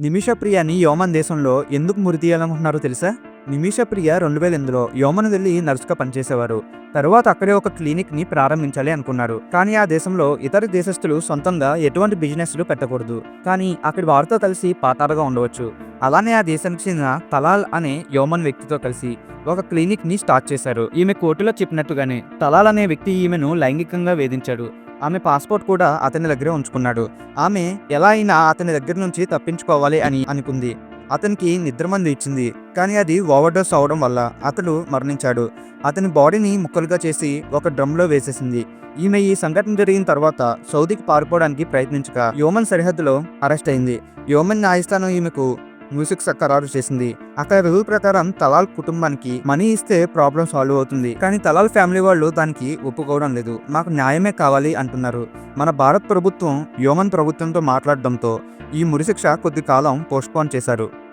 నిమిష ప్రియని యోమన్ దేశంలో ఎందుకు మురి తీయాలనుకుంటున్నారో తెలుసా? నిమిషప్రియ రెండు వేల ఎనిమిదిలో యోమను వెళ్ళి నర్సుగా పనిచేసేవారు. తరువాత అక్కడే ఒక క్లినిక్ని ప్రారంభించాలి అనుకున్నారు. కానీ ఆ దేశంలో ఇతర దేశస్తులు సొంతంగా ఎటువంటి బిజినెస్లు పెట్టకూడదు. కానీ అక్కడి వారితో కలిసి పాతారుగా ఉండవచ్చు. అలానే ఆ దేశానికి చెందిన తలాల్ అనే యోమన్ వ్యక్తితో కలిసి ఒక క్లినిక్ని స్టార్ట్ చేశారు. ఈమె కోర్టులో చెప్పినట్టుగానే తలాల్ అనే వ్యక్తి ఈమెను లైంగికంగా వేధించాడు. ఆమె పాస్పోర్ట్ కూడా అతని దగ్గరే ఉంచుకున్నాడు. ఆమె ఎలా అయినా అతని దగ్గర నుంచి తప్పించుకోవాలి అని అనుకుంది. అతనికి నిద్రమందు ఇచ్చింది. కానీ అది ఓవర్డోస్ అవడం వల్ల అతడు మరణించాడు. అతని బాడీని ముక్కలుగా చేసి ఒక డ్రమ్లో వేసేసింది. ఈమె ఈ సంఘటన జరిగిన తర్వాత సౌదీకి పారిపోవడానికి ప్రయత్నించగా యోమన్ సరిహద్దులో అరెస్ట్ అయింది. యోమన్ న్యాయస్థానం ఈమెకు మ్యూజిక్ ఖరారు చేసింది. అక్కడ రూల్ ప్రకారం తలాల్ కుటుంబానికి మనీ ఇస్తే ప్రాబ్లం సాల్వ్ అవుతుంది. కానీ తలాల్ ఫ్యామిలీ వాళ్ళు దానికి ఒప్పుకోవడం లేదు. మాకు న్యాయమే కావాలి అంటున్నారు. మన భారత్ ప్రభుత్వం యోమన్ ప్రభుత్వంతో మాట్లాడడంతో ఈ మురిశిక్ష కొద్ది కాలం పోస్ట్పోన్ చేశారు.